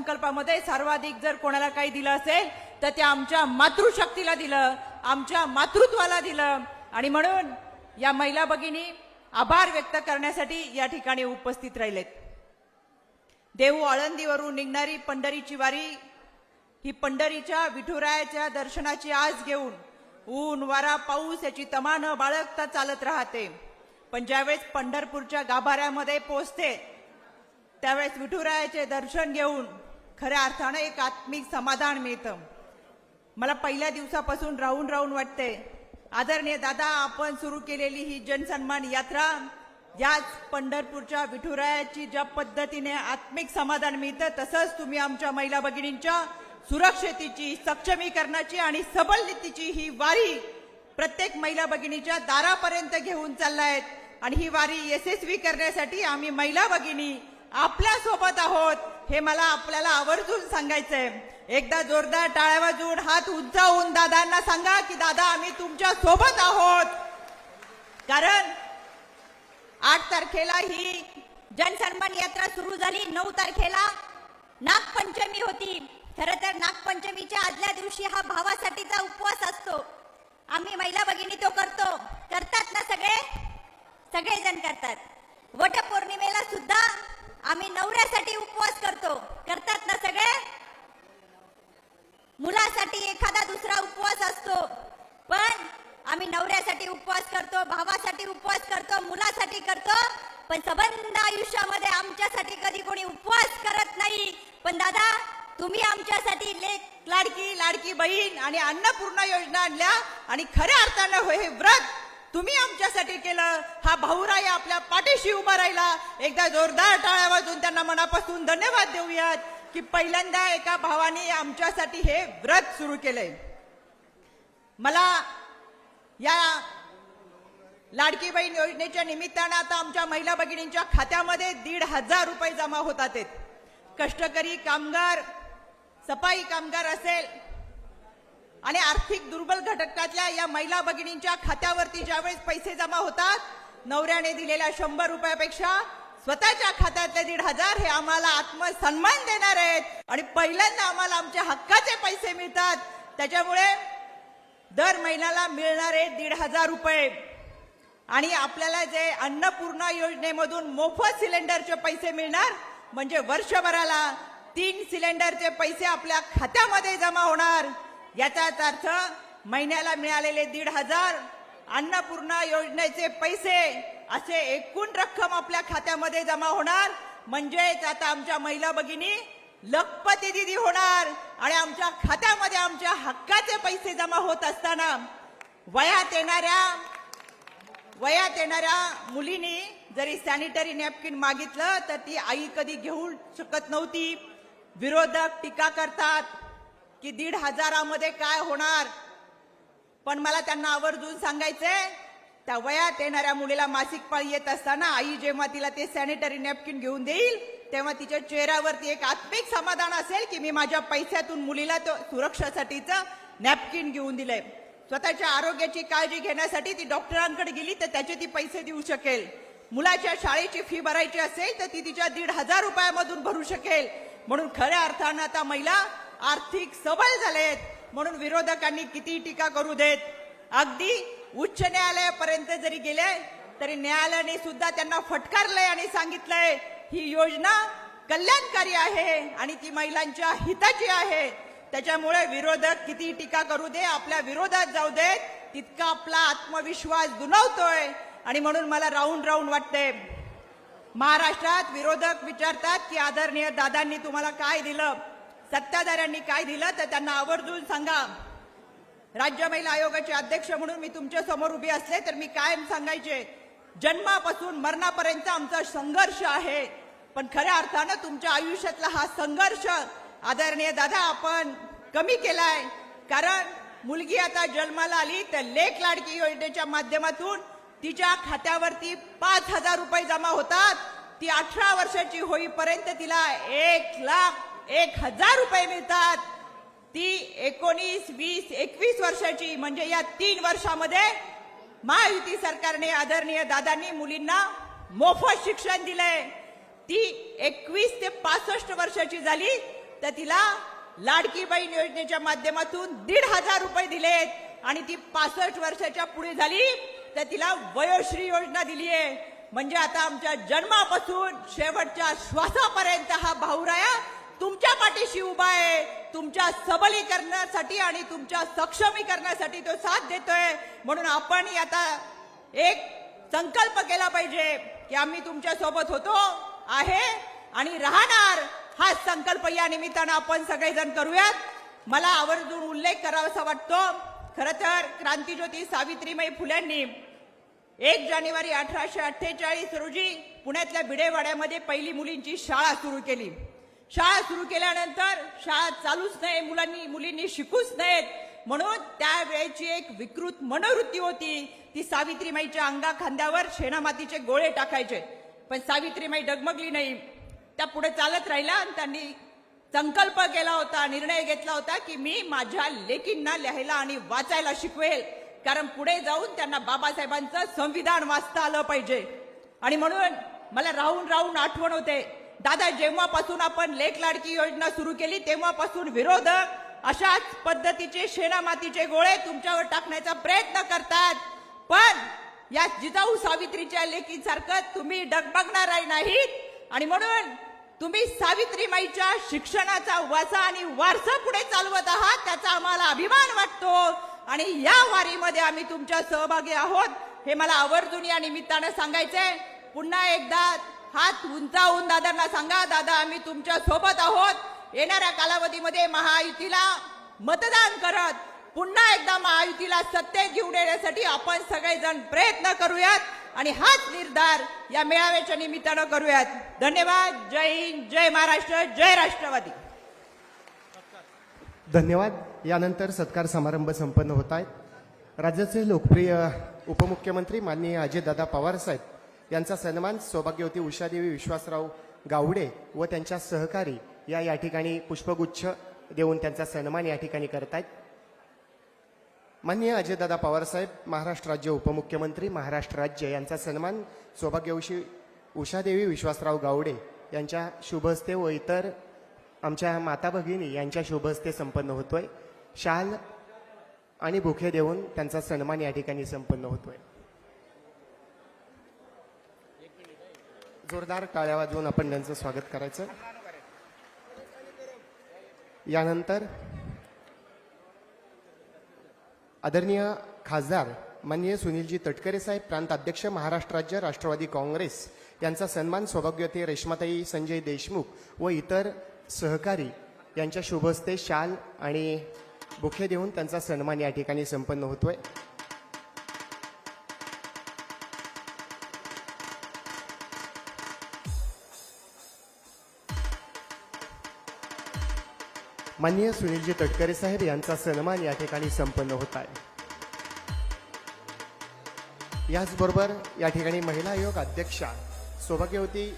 अर्थसंकल्पामध्ये सर्वाधिक जर कोणाला काही दिलं असेल तर ते आमच्या मातृशक्तीला दिलं आमच्या मातृत्वाला दिलं. आणि म्हणून या महिला भगिनी आभार व्यक्त करण्यासाठी या ठिकाणी उपस्थित राहिलेत. देहू आळंदीवरून निघणारी पंढरीची वारी ही पंढरीच्या विठुरायाच्या दर्शनाची आस घेऊन ऊन वारा पाऊस याची तमा न बाळगता चालत राहते. पण ज्यावेळेस पंढरपूरच्या गाभाऱ्यामध्ये पोचते त्यावेळेस विठुरायाचे दर्शन घेऊन खऱ्या अर्थानं एक आत्मिक समाधान मिळतं. मला पहिल्या दिवसापासून राहून राहून वाटते आदरणीय दादा आपण सुरू केलेली ही जनसन्मान यात्रा याच पंढरपूरच्या विठुरायाची ज्या पद्धतीने आत्मिक समाधान मिळतं तसंच तुम्ही आमच्या महिला भगिनींच्या सुरक्षतेची सक्षमीकरणाची आणि सबलतेची ही वारी प्रत्येक महिला भगिनीच्या दारापर्यंत घेऊन चाललायत. आणि ही वारी यशस्वी करण्यासाठी आम्ही महिला भगिनी आपल्यासोबत आहोत. हे मला आपल्याला आवर्जून सांगायचंय. एकदा जोरदार टाळ्या वाजवून हात उंचावून दादांना सांगा की दादा आम्ही तुमच्यासोबत आहोत. कारण आठ तारखेला ही जनसन्मान यात्रा सुरू झाली. नऊ तारखेला नागपंचमी होती. खर तर नागपंचमीच्या आदल्या दिवशी हा भावासाठीचा उपवास असतो. आम्ही महिला भगिनी तो करतो. करतात ना सगळे? सगळेजण करतात. वटपौर्णिमेला सुद्धा आम्ही नवऱ्यासाठी उपवास करतो. करतात ना सगळे? मुलासाठी एखादा दुसरा उपवास असतो. पण आम्ही नवऱ्यासाठी उपवास करतो भावासाठी उपवास करतो मुलासाठी करतो पण सबंध आयुष्यामध्ये आमच्यासाठी कधी कोणी उपवास करत नाही. पण दादा तुम्ही आमच्यासाठी लेख लाडकी लाडकी बहीण आणि अन्नपूर्णा योजना आणल्या आणि खऱ्या अर्थानं हे व्रत तुम्ही आमच्यासाठी केलं. हा भाऊराय आपल्या पाठीशी उभा राहिला. एकदा जोरदार टाळ्या वाजून त्यांना मनापासून धन्यवाद देऊयात की पहिल्यांदा एका भावाने आमच्यासाठी हे व्रत सुरू केलंय. मला या लाडकी बहीण योजनेच्या निमित्तानं आता आमच्या महिला भगिनींच्या खात्यामध्ये दीड हजार रुपये जमा होतात आहेत. कष्टकरी कामगार सफाई कामगार असेल आणि आर्थिक दुर्बल घटकातल्या या महिला भगिनींच्या खात्यावरती ज्यावेळेस पैसे जमा होतात नवऱ्याने दिलेल्या शंभर रुपयापेक्षा स्वतःच्या खात्यातले दीड हजार हे आम्हाला आत्मसन्मान देणार आहेत. आणि पहिल्यांदा आम्हाला आमच्या हक्काचे पैसे मिळतात. त्याच्यामुळे दर महिन्याला मिळणारे दीड हजार रुपये. आणि आपल्याला जे अन्नपूर्णा योजनेमधून मोफत सिलेंडरचे पैसे मिळणार म्हणजे वर्षभराला तीन सिलेंडरचे पैसे आपल्या खात्यामध्ये जमा होणार. याचाच अर्थ महिन्याला मिळालेले दीड हजार अन्नपूर्णा योजनेचे पैसे असे एकूण रक्कम आपल्या खात्यामध्ये जमा होणार. म्हणजेच आता आमच्या महिला भगिनी लखपती दिदी होणार आणि आमच्या खात्यामध्ये आमच्या हक्काचे पैसे जमा होत असताना वयात येणाऱ्या वयात येणाऱ्या मुलीनी जरी सॅनिटरी नॅपकिन मागितलं तर ती आई कधी घेऊ शकत नव्हती. विरोधक टीका करतात. की दीड हजारामध्ये काय होणार? पण मला त्यांना आवर्जून सांगायचंय त्या वयात येणाऱ्या मुलीला मासिक पाळी येत असताना आई जेव्हा तिला ते सॅनिटरी नॅपकिन घेऊन देईल तेव्हा तिच्या चेहऱ्यावरती एक आत्मिक समाधान असेल की मी माझ्या पैशातून मुलीला तो सुरक्षासाठीचं नॅपकिन घेऊन दिलंय. स्वतःच्या आरोग्याची काळजी घेण्यासाठी ती डॉक्टरांकडे गेली तर त्याचे ती पैसे देऊ शकेल. मुलाच्या शाळेची फी भरायची असेल तर ती तिच्या दीड हजार रुपयामधून भरू शकेल. म्हणून खऱ्या अर्थानं आता महिला आर्थिक सबल झालेत म्हणून विरोधकांनी किती टीका करू देत. अगदी उच्च न्यायालयापर्यंत जरी गेले तरी न्यायालयाने सुद्धा त्यांना फटकारलंय आणि सांगितलंय ही योजना कल्याणकारी आहे आणि ती महिलांच्या हिताची आहे. त्याच्यामुळे विरोधक किती टीका करू दे आपल्या विरोधात जाऊ देत तितका आपला आत्मविश्वास दुनवतोय. आणि म्हणून मला राऊंड राऊंड वाटते महाराष्ट्रात विरोधक विचारतात की आदरणीय दादांनी तुम्हाला काय दिलं? सत्ताधाऱ्यांनी काय दिलं तर त्यांना आवर्जून सांगा. राज्य महिला आयोगाचे अध्यक्ष म्हणून मी तुमच्यासमोर उभी असले तर मी कायम सांगायचे जन्मापासून मरणापर्यंत आमचा संघर्ष आहे. पण खऱ्या अर्थानं तुमच्या आयुष्यातला हा संघर्ष आदरणीय दादा आपण कमी केलाय. कारण मुलगी आता जन्माला आली तर लेख लाडकी योजनेच्या माध्यमातून तिच्या खात्यावरती पाच हजार रुपये जमा होतात. ती अठरा वर्षाची होईपर्यंत तिला एक लाख एक हजार रुपये मिळतात. ती एकोणीस वीस एकवीस वर्षाची म्हणजे या तीन वर्षामध्ये महायुती सरकारने आदरणीय दादांनी मुलींना मोफत शिक्षण दिलंय. ती एकवीस ते पासष्ट वर्षाची झाली तर तिला लाडकी बहीण योजनेच्या माध्यमातून दीड हजार रुपये दिलेत. आणि ती पासष्ट वर्षाच्या पुढे झाली तर तिला वयोश्री योजना दिली आहे म्हणजे आता आमच्या जन्मापासून शेवटच्या श्वासापर्यंत हा भाऊराया तुमच्या पाठीशी उभा आहे. तुमच्या सबलीकरणासाठी आणि तुमच्या सक्षमीकरणासाठी तो साथ देतोय. म्हणून आपण आता एक संकल्प केला पाहिजे की आम्ही तुमच्यासोबत होतो आहे आणि राहणार हा संकल्प या निमित्तानं आपण सगळेजण करूयात. मला आवर्जून उल्लेख करावासा वाटतो. खरं तर क्रांतीज्योती सावित्रीमयी फुल्यांनी एक जानेवारी अठराशे अठ्ठेचाळीस रोजी पुण्यातल्या भिडेवाड्यामध्ये पहिली मुलींची शाळा सुरू केली. शाळा सुरू केल्यानंतर शाळा चालूच नाही मुलांनी मुलींनी शिकूच नाहीत. म्हणून त्यावेळेची एक विकृत मनोवृत्ती होती. ती सावित्रीमाईच्या अंगा खांद्यावर शेणामातीचे गोळे टाकायचे. पण सावित्रीमाई डगमगली नाही. त्या पुढे चालत राहिल्या आणि त्यांनी संकल्प केला होता निर्णय घेतला होता की मी माझ्या लेकींना लिहायला आणि वाचायला शिकवेल. कारण पुढे जाऊन त्यांना बाबासाहेबांचं संविधान वाचता आलं पाहिजे. आणि म्हणून मला राहून राहून आठवण होते. दादा जेव्हापासून आपण लेख लाडकी योजना सुरू केली तेव्हापासून विरोधक अशाच पद्धतीचे शेणामातीचे गोळे तुमच्यावर टाकण्याचा प्रयत्न करतात. पण या जिजाऊ सावित्रीच्या लेखीसारखं तुम्ही डगमगणार नाहीत. आणि म्हणून तुम्ही सावित्रीमाईच्या शिक्षणाचा वाचा आणि वारसा पुढे चालवत आहात त्याचा आम्हाला अभिमान वाटतो. आणि या वारीमध्ये आम्ही तुमच्या सहभागी आहोत. हे मला आवर्जून या निमित्तानं सांगायचंय. पुन्हा एकदा हात उंचावून दादांना सांगा दादा आम्ही तुमच्यासोबत आहोत. येणाऱ्या कालावधीमध्ये महायुतीला मतदान करत पुन्हा एकदा महायुतीला सत्तेत घेऊन येण्यासाठी आपण सगळेजण प्रयत्न करूयात आणि हाच निर्धार या मेळाव्याच्या निमित्तानं करूयात. धन्यवाद. जय हिंद जय महाराष्ट्र जय राष्ट्रवादी. धन्यवाद. यानंतर सत्कार समारंभ संपन्न होत आहेत राज्याचे लोकप्रिय उपमुख्यमंत्री माननीय अजितदादा पवार साहेब यांचा सन्मान सौभाग्यवती उषादेवी विश्वासराव गावडे व त्यांच्या सहकारी या या ठिकाणी पुष्पगुच्छ देऊन त्यांचा सन्मान या ठिकाणी करतायत. माननीय अजयदादा पवारसाहेब महाराष्ट्र राज्य उपमुख्यमंत्री महाराष्ट्र राज्य यांचा सन्मान सौभाग्यवशी उषादेवी विश्वासराव गावडे यांच्या शुभहस्ते व इतर आमच्या माता भगिनी यांच्या शुभहस्ते संपन्न होतोय. शाल आणि बुखे देऊन त्यांचा सन्मान या ठिकाणी संपन्न होतोय. जोरदार टाळ्या वाजवून आपण त्यांचं स्वागत करायचं. यानंतर आदरणीय खासदार माननीय सुनीलजी तटकरे साहेब प्रांत अध्यक्ष महाराष्ट्र राज्य राष्ट्रवादी काँग्रेस यांचा सन्मान सौभाग्यवती रेश्माताई संजय देशमुख व इतर सहकारी यांच्या शुभहस्ते शाल आणि बुखे देऊन त्यांचा सन्मान या ठिकाणी संपन्न होतोय. माननीय सुनीलजी तटकरे साहेब यांचा सन्मान या ठिकाणी संपन्न होत आहे. याचबरोबर या ठिकाणी महिला आयोग अध्यक्षा सौभाग्यवती